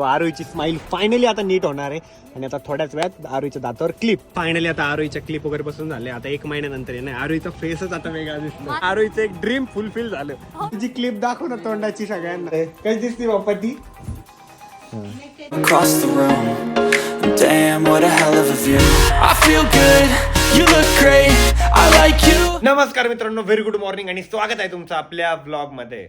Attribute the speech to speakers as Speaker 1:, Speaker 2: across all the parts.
Speaker 1: आरोईची smile finally आता नीट होणार आहे. आणि आता थोड्याच वेळात आरोईच्या दातावर क्लिप फायनली आता आरोईच्या क्लिप वगैरे बसून झाले. आता एक महिन्यानंतर आहे ना आरोईचा फेसच आता वेगळा दिसतो आरोईचं एक ड्रीम फुलफिल झालं. तुझी क्लिप दाखव ना तोंडाची सगळ्यांना. कशी दिसते बाप्पा ती?
Speaker 2: Across the room. Damn, what a hell of a view. I feel good, you look great. I like you.
Speaker 1: नमस्कार मित्रांनो व्हेरी गुड मॉर्निंग आणि स्वागत आहे तुमचं आपल्या ब्लॉगमध्ये.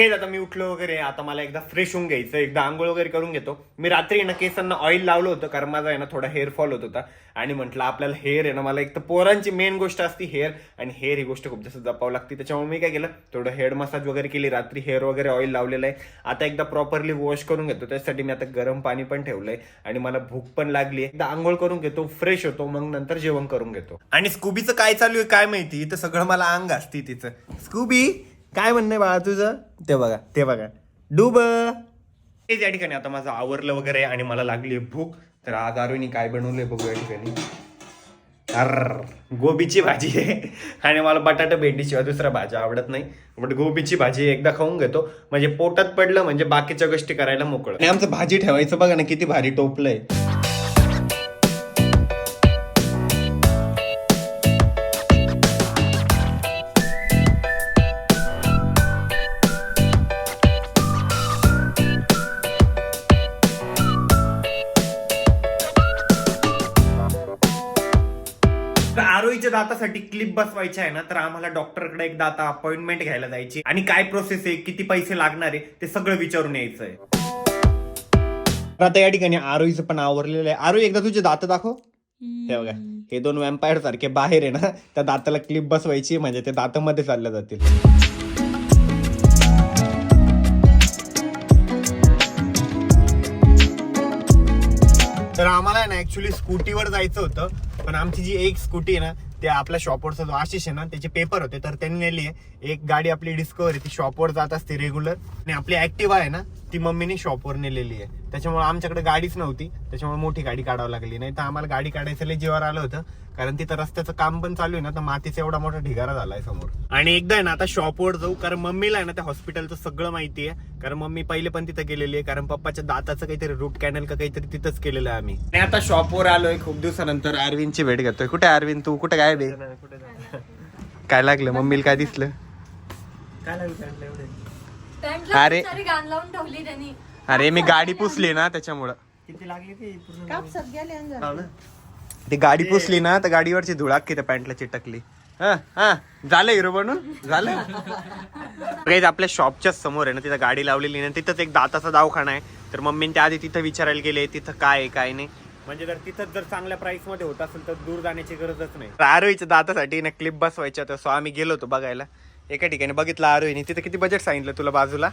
Speaker 1: And आता मी उठलो वगैरे आता मला एकदा फ्रेश होऊन घ्यायचं एकदा आंघोळ वगैरे करून घेतो. मी रात्री ना केसांना ऑइल लावलं होतं कारण माझा आहे ना थोडा हेअर फॉल होत होता. आणि म्हटलं आपल्याला हेअर आहे ना मला एक तर पोरांची मेन गोष्ट असती हेअर आणि हेअर ही गोष्ट खूप जास्त जपावं लागते. त्याच्यामुळे मी काय केलं थोडं हेअर मसाज वगैरे केली रात्री हेअर वगैरे ऑइल लावलेलं आहे. आता एकदा प्रॉपरली वॉश करून घेतो त्यासाठी मी आता गरम पाणी पण ठेवलंय आणि मला भूक पण लागली एकदा आंघोळ करून घेतो फ्रेश होतो मग नंतर जेवण करून घेतो. आणि स्कूबीचं काय चालू आहे काय माहिती? इथं सगळं मला अंग असते तिचं. स्कूबी काय म्हणणं आहे बाळा तुझं? ते बघा ते बघा. डुब. हे या ठिकाणी आता माझं आवरलं वगैरे आणि मला लागली भूक. तर आज आरोनी काय बनवलंय बघू या ठिकाणी. अर गोबीची भाजी आहे. आणि मला बटाटा भेंडीशिवाय दुसऱ्या भाज्या आवडत नाही. बट गोबीची भाजी एकदा खाऊन घेतो. म्हणजे पोटात पडलं म्हणजे बाकीच्या गोष्टी करायला मोकळं. आणि आमचं भाजी ठेवायचं बघा ना किती भारी टोपलंय दातासाठी क्लिप बसवायची आहे ना तर आम्हाला डॉक्टरकडे एकदा आता अपॉइंटमेंट घ्यायला जायची आणि काय प्रोसेस आहे किती पैसे लागणार आहे ते सगळं विचारून यायचं आहे. आता या ठिकाणी आरोईचं पण आवरलेलं आहे. आरोई एकदा तुझे दात दाखव. हे बघा हे दोन वॅम्पायर सारखे बाहेर आहे ना त्या दाताला क्लिप बसवायची म्हणजे ते दातामध्ये चालल्या जातील. तर आम्हाला ॲक्च्युली ऍक्च्युली स्कूटीवर जायचं होतं. पण आमची जी एक स्कूटी आहे ना ते आपल्या शॉपवरचा जो आशिष आहे ना त्याचे पेपर होते. तर त्यांनी नेली आहे. एक गाडी आपली डिस्कवर ती शॉपवर जात असते रेग्युलर आणि आपली ऍक्टिव्हा आहे ना ती मम्मीने शॉपवर नेलेली आहे. त्याच्यामुळे आमच्याकडे गाडीच नव्हती. त्याच्यामुळे मोठी गाडी काढावी लागली नाही. तर आम्हाला गाडी काढायचं लय जीवावर आलं होतं. कारण तिथं रस्त्याचं काम पण चालू आहे ना तर मातीचा एवढा मोठा ढिगारा झालाय समोर. आणि एकदा आहे ना आता शॉपवर जाऊ कारण मम्मीला आहे ना त्या हॉस्पिटलचं सगळं माहिती आहे. कारण मम्मी पहिले पण तिथं गेलेली आहे. कारण पप्पाच्या दाताचं काहीतरी रूट कॅनल का काहीतरी तिथंच केलेलं आहे आम्ही. आणि आता शॉपवर आलोय खूप दिवसानंतर अरविंदची भेट घेतोय. कुठे आहे अरविंद तू? कुठे काय बे काय लागलं? मम्मीला काय दिसलं? अरे.
Speaker 3: खूप सारी गाण लावून ठेवली त्यांनी.
Speaker 1: अरे मी गाडी पुसली ना त्याच्यामुळं.
Speaker 3: कापसात गेले आणि जरा.
Speaker 1: ती गाडी पुसली ना तर गाडीवरची धुळाक की त्या पॅन्टला चिटकली. हा हा. झालं हिरो बनून झालं? काही आपल्या शॉपच्याच समोर आहे ना तिथं गाडी लावलेली ना तिथंच एक दाताचा दवाखाना आहे. तर मम्मीने त्या आधी तिथं विचारायला गेले तिथं काय आहे काय नाही. म्हणजे जर तिथंच जर चांगल्या प्राइसमध्ये होत असेल तर दूर जाण्याची गरजच नाही. आरोहीच्या दातासाठी ना क्लिप बसवायच्या होत्या. सो आम्ही गेलो होतो बघायला. एका ठिकाणी बघितलं आरोहीने. तिथं किती बजेट सांगितलं तुला बाजूला?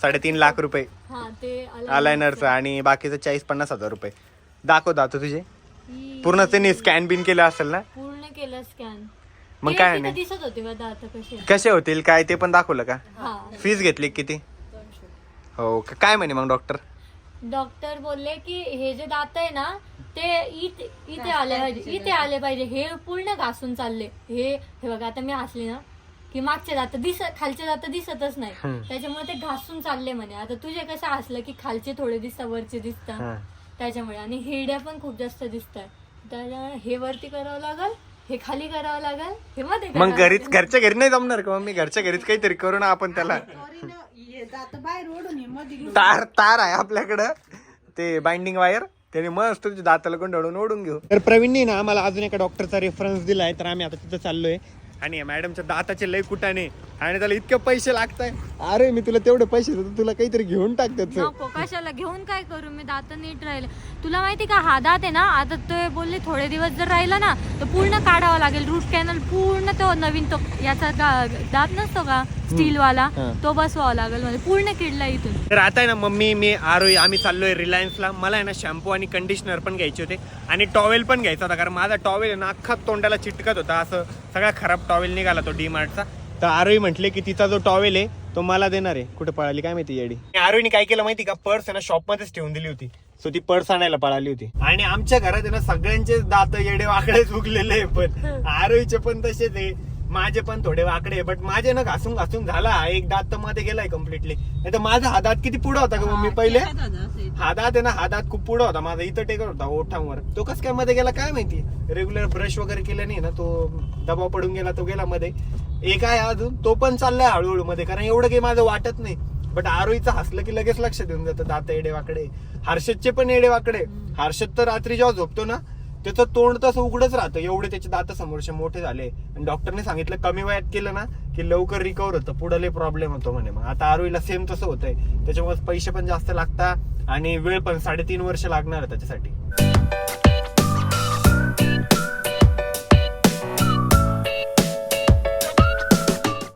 Speaker 1: साडेतीन लाख रुपये.
Speaker 3: हा ते
Speaker 1: अलायनरचं आणि बाकीचं चाळीस पन्नास हजार रुपये. दाखव दातो तुझे. पूर्ण त्यांनी स्कॅन बिन केलं असेल ना?
Speaker 3: पूर्ण केलं स्कॅन
Speaker 1: मग काय नाही.
Speaker 3: दिसत होते का दात कसे
Speaker 1: कसे होतील काय ते पण दाखवलं का?
Speaker 3: हा.
Speaker 1: फीस घेतली किती? हो का? काय म्हणे मग डॉक्टर
Speaker 3: डॉक्टर बोलले की हे जे दात आहे ना ते इथे इथे आले पाहिजे इथे आले पाहिजे. हे पूर्ण घासून चालले. हे हे बघा आता मी हसले ना की मागचे दात दिस खालचे दात दिसतच नाही. त्याच्यामुळे ते घासून चालले म्हणे. आता तुझे कसं हसलं की खालचे थोडे दिसतात वरचे दिसतात.
Speaker 1: हा.
Speaker 3: त्याच्यामुळे. आणि हेड्या पण खूप जास्त दिसतात. त्याच्यामुळे हे वरती करावं लागल हे खाली करावं लागल हे मध्ये
Speaker 1: मग घरीच घरच्या घरी नाही जमणार का मग मी घरच्या घरीच काहीतरी करू ना आपण त्याला. तार तार आहे आपल्याकडं. ते बाइंडिंग वायर त्याने मस्त तुझ्या दाताला गुंडाळून ओढून घेऊ. तर प्रवीणनी ना आम्हाला अजून एका डॉक्टरचा रेफरन्स दिलाय तर आम्ही आता तिथं चाललोय. आणि मॅडमच्या दाताचे लय कुटाने आणि त्याला इतके पैसे लागताय. अरे मी तुला तेवढे पैसे देतो तुला काहीतरी घेऊन टाक त्याचं.
Speaker 3: नको कशाला? घेऊन काय करू? मी दात नीट राहिले. तुला माहिती का हा दात आहे ना आता ते बोलले थोडे दिवस जर राहिला ना तर पूर्ण काढावा लागेल. रूट कॅनल पूर्ण तो नवीन तो याचा गा- दात नसतो का? स्टील वाला. तो बसवावा लागेल म्हणजे पूर्ण किडला इथून.
Speaker 1: तर आता आहे ना मम्मी मी आरोही आम्ही चाललोय रिलायन्सला मला आहे ना शॅम्पू आणि कंडिशनर पण घ्यायचे होते. आणि टॉवेल पण घ्यायचा होता कारण माझा टॉवेल आहे ना अख्खा तोंडाला चिटकत होता. असं सगळा खराब टॉवेल निघाला तो डी मार्टचा तर आरोही म्हटले की तिचा जो टॉवेल आहे तो मला देणार आहे. कुठे पळाली काय माहिती येडी? आरोहीने काय केलं माहिती का? पर्स आहे ना शॉप मध्येच ठेवून दिली होती. सो ती पर्स आणायला पळाली होती. आणि आमच्या घरात आहे ना सगळ्यांचे दात येडे वाकडेच उगलेले आहे पण आरोहीचे पण तसेच आहे. माझे पण थोडे वाकडे बट माझे ना घासून घासून झाला. एक दात तर मध्ये गेलाय कम्प्लिटली नाही तर माझा हा दात किती पुढे होता का मम्मी पहिले? हा दात आहे ना हा दात खूप पुढे होता. माझा इथं टेकर होता ओठांवर. तो कस काय मध्ये गेला काय माहिती? रेग्युलर ब्रश वगैरे केलं नाही ना तो दबाव पडून गेला तो गेला मध्ये. एक आहे अजून तो पण चाललाय हळूहळू मध्ये कारण एवढं काही माझं वाटत नाही. बट आरोईचं हसलं की लगेच लक्ष देऊन जातं दात एडे वाकडे. हर्षदचे पण एडे वाकडे. हर्षद तर रात्री जेव्हा झोपतो ना त्याचं तोंड तसं उघडच राहतं. एवढे त्याचे दात समोरचे मोठे झाले. आणि डॉक्टरने सांगितलं कमी वयात केलं ना की लवकर रिकवर होतं. पुढे लय प्रॉब्लेम होतो म्हणे. मग आता आरोईला सेम तसं होतंय. त्याच्यामुळे पैसे पण जास्त लागतात आणि वेळ पण साडेतीन वर्ष लागणार आहे त्याच्यासाठी.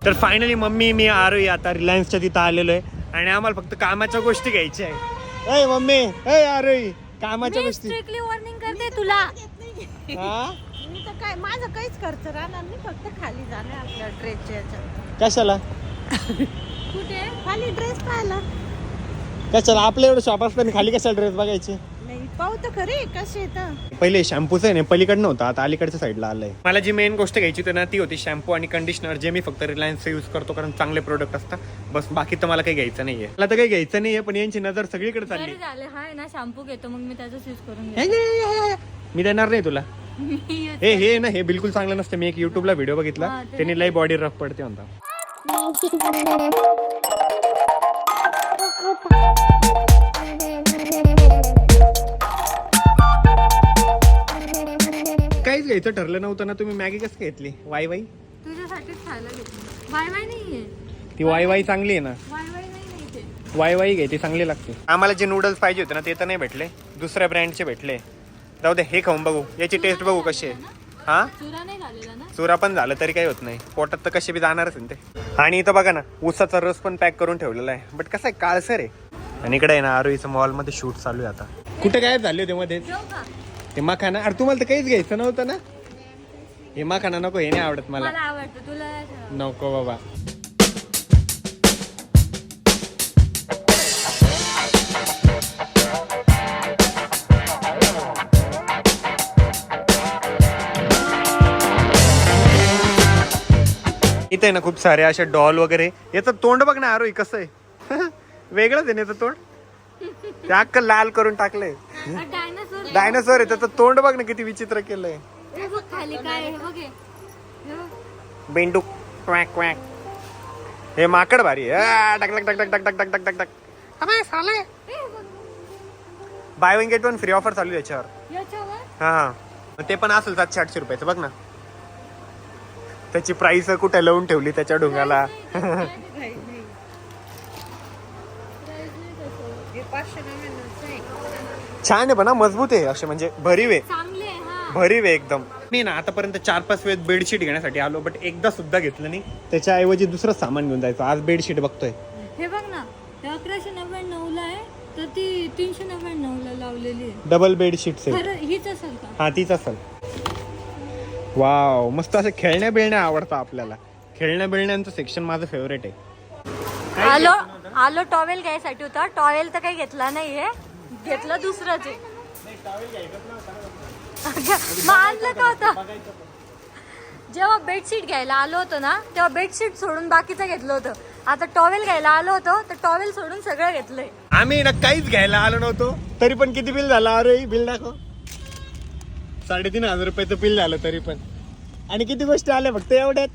Speaker 1: तर फायनली मम्मी मी आरोही आता रिलायन्सच्या तिथं आलेलो आहे. आणि आम्हाला फक्त कामाच्या गोष्टी घ्यायच्या आहे. मम्मी. अय आरोही. कामाच्या गोष्टी.
Speaker 3: तुला?
Speaker 1: हा?
Speaker 4: मी तर काय माझं काहीच खर्च राहणार नाही फक्त खाली जाणे आपल्या ड्रेसच्या याच्यात.
Speaker 1: कशाला?
Speaker 3: कुठे?
Speaker 4: खाली ड्रेस पाहिला.
Speaker 1: कशाला? आपल्या एवढं शॉप असताना खाली कशाला ड्रेस बघायचे?
Speaker 4: पाहू तर खरे कसे येतं
Speaker 1: पहिले शॅम्पूचं आहे ना पलीकडनं होतं आता अलीकडच्या साईडला आलंय. मला जी मेन गोष्ट घ्यायची होती ना ती होती शॅम्पू आणि कंडिशनर जे मी फक्त रिलायन्सचं यूज करतो कारण चांगले प्रोडक्ट असतात. बस बाकी तर मला काही घ्यायचं नाहीये. मला तर काही घ्यायचं नाहीये पण यांची नजर सगळीकडे चालली.
Speaker 3: बरे झाले हाय ना शॅम्पू घेतो मग मी त्याचाच यूज करून घेतो.
Speaker 1: मी देणार नाही तुला.
Speaker 3: मी use
Speaker 1: हे हे ना हे बिलकुल चांगलं नसतं. मी एक युट्यूबला व्हिडिओ बघितला.
Speaker 3: हा,
Speaker 1: त्यांनी लई बॉडी रफ पडते म्हणता. काहीच घ्यायचं ठरलं नव्हतं ना तुम्ही मॅगी कसं घेतली? वाय वाई?
Speaker 3: तुझ्यासाठीच खायला घेतली. वाय वाय नाहीये.
Speaker 1: ती वाय वाई चांगली आहे ना.
Speaker 3: वाय वाय नाही इथे
Speaker 1: वाय वाई घे ती चांगली लागते. आम्हाला जे नूडल्स पाहिजे होते ना ते तर नाही भेटले. दुसऱ्या ब्रँडचे भेटले. जाऊ दे हे खाऊन बघू. याची टेस्ट बघू कशी आहे. हा?
Speaker 3: चुरा नाही झालेला ना?
Speaker 1: चुरा पण झालं तरी काही होत नाही. पोटात तर कसे बी जाणारच ना ते. आणि इथं बघा ना ऊसाचा रस पण पॅक करून ठेवलेला आहे. बट कसं आहे काळसर आहे. आणि इकडे आहे ना आरोईचं मॉलमध्ये शूट चालू आहे आता. कुठे काय झाले होते मध्ये?
Speaker 3: जाऊ का
Speaker 1: ते मखाना अरे तुम्हाला तर काहीच घ्यायचं नव्हतं ना? हे मखाना नको हे नाही आवडत मला.
Speaker 3: मला आवडतं तुला
Speaker 1: नको बाबा. इथे आहे ना खूप सारे असे डॉल वगैरे. याचं तोंड बघ ना अरे कसं आहे. वेगळंच आहे ना याचं तोंड? ते अक्क लाल करून टाकलंय.
Speaker 3: डायनासोर
Speaker 1: आहे त्याचं तोंड बघ ना किती विचित्र केलंय.
Speaker 3: हे बघ खाली काय आहे, हे बघ हे. हे बघ.
Speaker 1: बेंडूक क्वॅक क्वॅक. हे माकड भारी आहे. आ, टक टक टक टक टक टक टक टक. टक अबे, साले.
Speaker 3: हे बघ.
Speaker 1: Buy one get one free offer चालू आहे याच्यावर.
Speaker 3: याच्यावर?
Speaker 1: हा हा. ते पण असेल सातशे आठशे रुपयाचं बघ ना. त्याची प्राइस कुठे लावून ठेवली त्याच्या डोंगाला
Speaker 4: हे पाचशे
Speaker 1: छान आहे पण हा, मजबूत आहे असे म्हणजे भरीव आहे.
Speaker 3: चांगले आहे, हा.
Speaker 1: भरीव आहे एकदम. मी ना आतापर्यंत चार पाच वेळेस बेडशीट घेण्यासाठी आलो बट एकदा सुद्धा घेतलं नाही. त्याच्याऐवजी दुसरं सामान घेऊन जायचं. आज बेडशीट बघतोय.
Speaker 3: हे बघ ना हे अकराशे नव्याण्णव ला आहे तर ती तीनशे नव्याण्णव ला लावलेली आहे.
Speaker 1: डबल बेडशीट आहे
Speaker 3: खरं हीच असेल का?
Speaker 1: हा तीच असेल. वाव मस्त असं खेळण्या बिळण्या आवडतं आपल्याला. खेळण्या बिळण्यांचं सेक्शन माझं फेवरेट आहे.
Speaker 3: आलो आलो टॉवेल घ्यायसाठी होता. टॉवेल तर काही घेतला नाहीये घेतलं दुसरंच आहे मग आणलं का होतं? जेव्हा बेडशीट घ्यायला आलो होतो ना तेव्हा बेडशीट सोडून बाकीचं घेतलं होतं. आता टॉवेल घ्यायला आलो होतो तर टॉवेल सोडून सगळं घेतलंय.
Speaker 1: आम्ही ना काहीच घ्यायला आलो नव्हतो. तरी पण किती बिल झालं? अरे बिल दाखव. साडेतीन हजार रुपयाचं बिल झालं तरी पण. आणि किती गोष्टी आल्या फक्त एवढ्यात?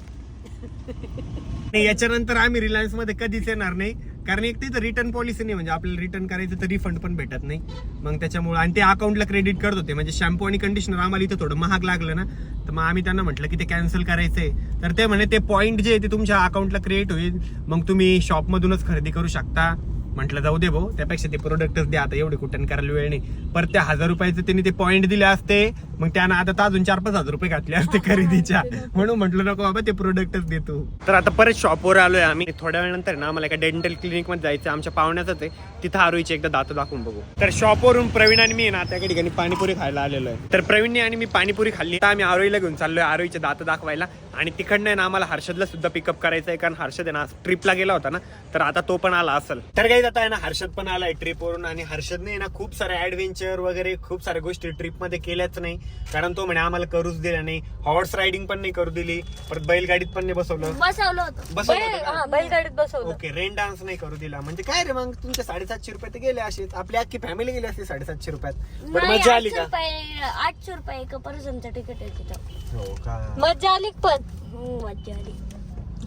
Speaker 1: नाही याच्यानंतर आम्ही रिलायन्समध्ये कधीच येणार नाही. कारण एक तिथं रिटर्न पॉलिसी नाही म्हणजे आपल्याला रिटर्न करायचं तर रिफंड पण भेटत नाही. मग त्याच्यामुळे आणि ते अकाउंटला क्रेडिट करत होते म्हणजे शॅम्पू आणि कंडिशनर आम्हाला इथं थोडं महाग लागलं ना तर मग आम्ही त्यांना म्हटलं की ते कॅन्सल करायचंय. तर ते म्हणे ते पॉईंट जे आहे ते तुमच्या अकाउंटला क्रिएट होईल. मग तुम्ही शॉपमधूनच खरेदी करू शकता. म्हटलं जाऊ दे भाऊ त्यापेक्षा ते प्रोडक्टच द्या. आता एवढे कुठं करायला वेळ नाही. पर त्या हजार रुपयाचे त्यांनी ते पॉईंट दिले असते. मग त्यानं आता अजून चार पाच हजार रुपये घातले असते खरेदीच्या. म्हणून म्हटलं नको बाबा ते प्रोडक्टच देतो तर आता परत शॉपवर आलोय आम्ही. थोड्या वेळानंतर ना आम्हाला एका डेंटल क्लिनिकमध्ये जायचं आमच्या पाहुण्यातच आहे. तिथं आरोईचे एकदा दात दाखवून बघू. तर शॉपवरून प्रवीण आणि मी ना त्या ठिकाणी पाणीपुरी खायला आलेलो आहे. तर प्रवीणने आणि मी पाणीपुरी खाल्ली. तर आम्ही आरोईला घेऊन चाललोय आरोईचे दात दाखवायला. आणि तिकडनं ना आम्हाला हर्षदला सुद्धा पिकअप करायचं आहे. कारण हर्षद आहे ना ट्रिपला गेला होता ना. तर आता तो पण आला असेल. तर काही आता आहे ना हर्षद पण आलाय ट्रिप वरून आणि हर्षदने ना खूप सारे ऍडव्हेंचर वगैरे खूप साऱ्या गोष्टी ट्रिपमध्ये केल्याच नाही. कारण तो म्हणे आम्हाला करूच दिला नाही. हॉर्स रायडिंग पण नाही करू दिली. परत बैलगाडीत पण नाही बसवलं.
Speaker 3: बसवलं होतं.
Speaker 1: बसवलं
Speaker 3: बैल-
Speaker 1: होतं का?
Speaker 3: हा, बैलगाडीत बसवलं.
Speaker 1: ओके रेन डान्स नाही करू दिला. म्हणजे काय रे मग तुमचे साडेसातशे रुपये ते गेले असेच. आपली अख्खी फॅमिली गेली असते साडेसातशे रुपयात. पण
Speaker 5: नाही,
Speaker 1: मजा आली
Speaker 5: आठशे
Speaker 1: का
Speaker 5: रुपये आठशे रुपये एका पर्सनचं तिकीट आहे तिथं.
Speaker 1: हो का?
Speaker 3: मज्जा आली पण
Speaker 5: हो, मज्जा आली.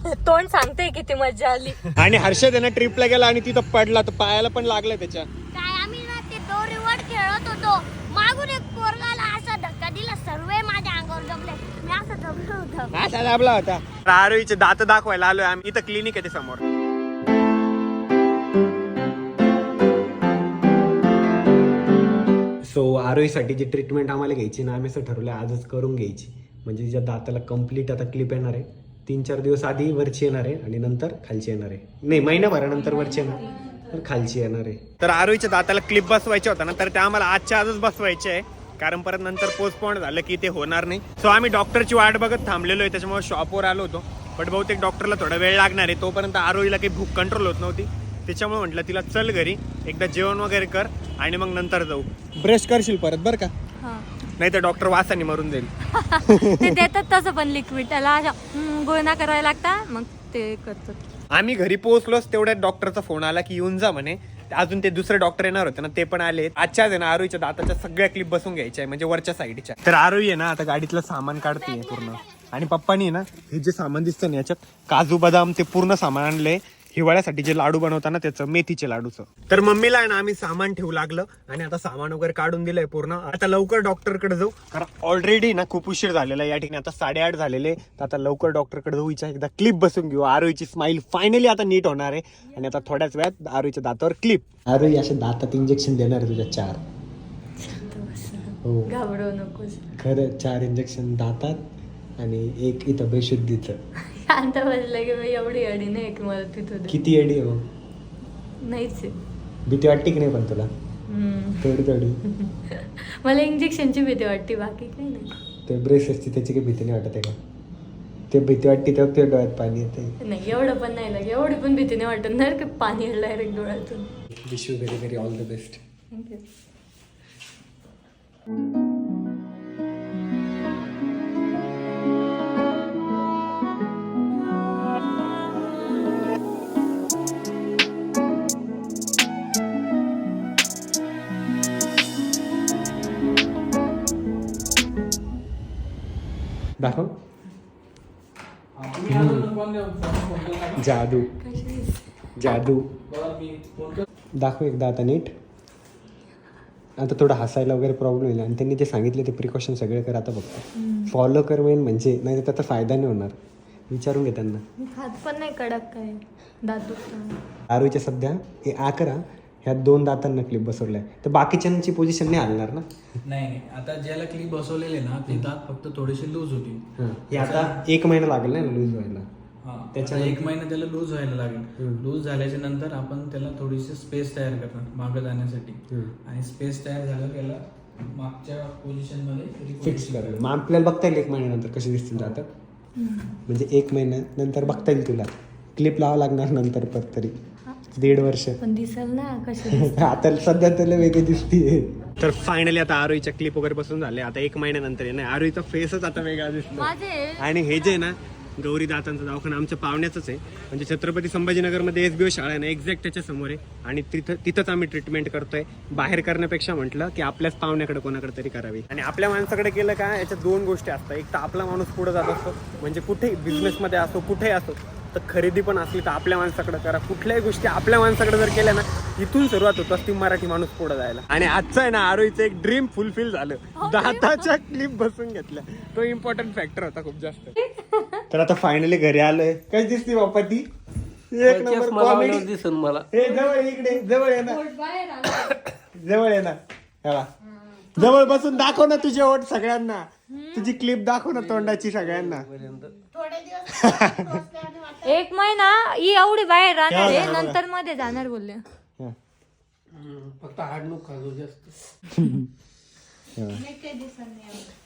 Speaker 3: तोंड सांगते किती मज्जा आली.
Speaker 1: आणि हर्षद आहे ना ट्रिपला गेला आणि तिथं पडला. तर पायाला पण लागलाय त्याच्या.
Speaker 5: काय आम्ही ना ते दोरीवर खेळत होतो. मागून एक पोरगाला असा धक्का दिला. सर्व माझ्या अंगावर जमले. मी असं जमलो होतं.
Speaker 1: असा दाबला होता. आरोईचे दात दाखवायला आलोय आम्ही. इथं क्लिनिक आहे ते समोर. सो आरोईसाठी जी ट्रीटमेंट आम्हाला घ्यायची ना आम्ही असं ठरवलं आजच करून घ्यायची. म्हणजे तिच्या दाताला कंप्लीट आता क्लिप येणार आहे तीन चार दिवस आधी वरची येणार आहे आणि नंतर खालची येणार आहे. नाही महिनाभरानंतर वरची येणार तर खालची येणार आहे. तर आरोईच्या दाताला क्लिप बसवायचे होता ना तर त्या आम्हाला आजच्या आजच बसवायचे आहे. कारण परत नंतर पोस्टपोन झालं की ते होणार नाही. सो आम्ही डॉक्टरची वाट बघत थांबलेलो आहे त्याच्यामुळे शॉपवर आलो होतो. बट बहुतेक डॉक्टरला थोडा वेळ लागणार आहे. तोपर्यंत आरोईला काही भूक कंट्रोल होत नव्हती. त्याच्यामुळे म्हटलं तिला चल घरी एकदा जेवण वगैरे कर आणि मग नंतर जाऊ. ब्रश करशील परत बरं का?
Speaker 3: हा.
Speaker 1: नाही तर डॉक्टर वासाने मरून जाईल.
Speaker 3: ते देतात तसं पण लिक्विड त्याला अशा, हम्म, गुळण्या करायला लागता मग ते करतात.
Speaker 1: आम्ही घरी पोहोचलोच तेवढ्यात डॉक्टरचा फोन आला की येऊन जा म्हणे. अजून ते दुसरे डॉक्टर येणार होते ना ते पण आले आजच्या आहे ना आरोईच्या दाताच्या सगळ्या क्लिप बसून घ्यायच्या आहे म्हणजे वरच्या साईडच्या तर आरोई आहे ना आता गाडीतलं सामान काढते पूर्ण. आणि पप्पानी ना हे जे सामान दिसतं ना याच्यात काजू बदाम ते पूर्ण सामान आणलंय. हिवाळ्यासाठी जे लाडू बनवताना त्याचं मेथीचे लाडूचं. तर मम्मीला आहे ना आम्ही सामान ठेवू लागलं आणि आता सामान वगैरे काढून दिलंय पूर्ण. आता लवकर डॉक्टरकडे जाऊ कारण ऑलरेडी ना खूप उशीर झालेला आहे. या ठिकाणी आता साडेआठ झालेले तर आता लवकर डॉक्टरकडे जाऊ हिच्या एकदा क्लिप बसून घेऊ. आरोईची स्माईल फायनली आता नीट होणार आहे. आणि आता थोड्याच वेळात आरोईच्या दातावर क्लिप आरोई अशा दातात इंजेक्शन देणार आहे तुझ्या चार. हो.
Speaker 3: घाबरवू नकोस.
Speaker 1: खरं चार इंजेक्शन दातात आणि एक इथं बेशुद्धीचं.
Speaker 3: शांत बसलं की बाई एवढी अडी नाही की मला तिथं दे.
Speaker 1: किती एडी हो
Speaker 3: नाहीच आहे.
Speaker 1: भीती वाटते की नाही पण तुला?
Speaker 3: हम्म.
Speaker 1: थोडी थोडी
Speaker 3: मला इंजेक्शनची भीती वाटते बाकी काही नाही.
Speaker 1: ते ब्रेस असते त्याची काही भीती नाही वाटत आहे का? ते भीती वाटते तेव्हा तुझ्या डोळ्यात पाणी येते
Speaker 3: नाही एवढं पण नाही लागे एवढी पण भीती नाही वाटत ना की पाणी डायरेक्ट डोळ्यातून.
Speaker 1: Wish you very very all the best
Speaker 3: thank you
Speaker 1: दाखव. जादू जादू दाखव एकदा आता नीट. आता थोडं हसायला वगैरे प्रॉब्लेम येईल आणि त्यांनी जे सांगितले ते प्रिकॉशन सगळे कर आता फक्त फॉलो कर मेन म्हणजे नाही तर त्याचा फायदा नाही होणार. विचारून घे त्यांना.
Speaker 3: हात पण नाही कडक काय.
Speaker 1: आरोईच्या सध्या हे अकरा ह्या दोन दातांना क्लिप बसवलाय. तर बाकीच्यांची पोझिशन नाही हलणार ना?
Speaker 6: नाही नाही. आता ज्याला क्लिप बसवलेले ना ते दात फक्त थोडेसे लूज होतील.
Speaker 1: हां. हे आता एक महिना लागेल ना लूज व्हायला?
Speaker 6: हा. त्याच्या एक महिना त्याला लूज व्हायला लागेल. लूज झाल्याच्यानंतर आपण त्याला थोडीशी स्पेस तयार करणार मागं जाण्यासाठी. आणि स्पेस तयार झालं त्याला मागच्या पोझिशनमध्ये
Speaker 1: फिक्स करेल. मग आपल्याला बघता येईल एक महिन्यानंतर कसे दिसतील दात. म्हणजे एक महिन्यानंतर बघता येईल तुला. क्लिप लावा लागणार नंतर परत तरी. दीड वर्ष.
Speaker 3: पण दिसल ना कशी
Speaker 1: आता सध्या त्याला वेगळी दिसते तर फायनली आता आरोईच्या क्लिप वगैरे बसून झाले. आता एक महिन्यानंतर आहे ना आरोईचा फेसच आता वेगळा दिसतो आणि हे जे आहे ना गौरी दातांचा दवाखाना आमच्या पाहुण्याचंच आहे. म्हणजे छत्रपती संभाजीनगरमध्ये एस बी ओ शाळा आहे ना एक्झॅक्ट त्याच्यासमोर आहे. आणि तिथं तिथंच आम्ही ट्रीटमेंट करतोय. बाहेर करण्यापेक्षा म्हटलं की आपल्याच पाहुण्याकडे कोणाकडे तरी करावी. आणि आपल्या माणसाकडे केलं का याच्या दोन गोष्टी असतात. एक तर आपला माणूस पुढे जात असतो. म्हणजे कुठेही बिझनेसमध्ये असो कुठेही असो तर खरेदी पण असली तर आपल्या माणसाकडे करा. कुठल्याही गोष्टी आपल्या माणसाकडे जर केल्या ना इथून सुरुवात होत असती मराठी माणूस पुढे जायला. आणि आजचं आहे ना आरोईचं एक ड्रीम फुलफिल झालं. दाताच्या क्लिप बसून घेतल्या. तो इम्पॉर्टंट फॅक्टर होता खूप जास्त. तर आता फायनली घरी आलोय. कशी दिसती बाप्पा ती? एक नंबर कॉमेडी
Speaker 7: दिसन मला.
Speaker 1: हे जवळ इकडे. जवळ ये ना. जवळ ये ना. हे. जवळ बसून दाखव ना तुझे ओठ सगळ्यांना. तुझी क्लिप दाखव ना तोंडाची सगळ्यांना.
Speaker 3: एक महिना ही एवढी बाहेर राहणार आहे नंतर मध्ये जाणार बोलले
Speaker 1: हा.
Speaker 7: फक्त हाड नको खाजू जास्त
Speaker 1: हे.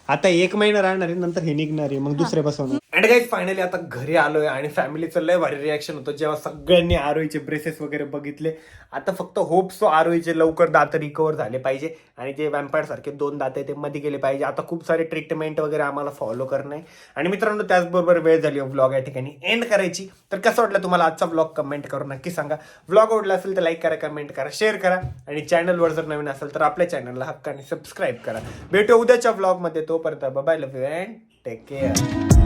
Speaker 1: आता एक महिना राहणार आहे नंतर हे निघणार आहे मग दुसरे बसवणार अँड गाईज फायनली आता घरी आलोय आणि फॅमिलीचं लय भारी रिॲक्शन होतं. जेव्हा सगळ्यांनी आरोईचे ब्रेसेस वगैरे बघितले आता फक्त होप सो आरोईचे लवकर दात रिकवर झाले पाहिजे. आणि जे वॅम्पायर सारखे दोन दात आहे ते मध्ये गेले पाहिजे. आता खूप सारे ट्रीटमेंट वगैरे आम्हाला फॉलो करणं. आहे आणि मित्रांनो त्याचबरोबर वेळ झाली व्लॉग या ठिकाणी एंड करायची. तर कसं वाटलं तुम्हाला आजचा व्लॉग कमेंट करून नक्की सांगा. व्लॉग आवडला असेल तर लाईक करा कमेंट करा शेअर करा. आणि चॅनलवर जर नवीन असेल तर आपल्या चॅनलला हक्काने सबस्क्राईब करा. भेटू उद्याच्या व्लॉगमध्ये तोपर्यंत bye love you and take care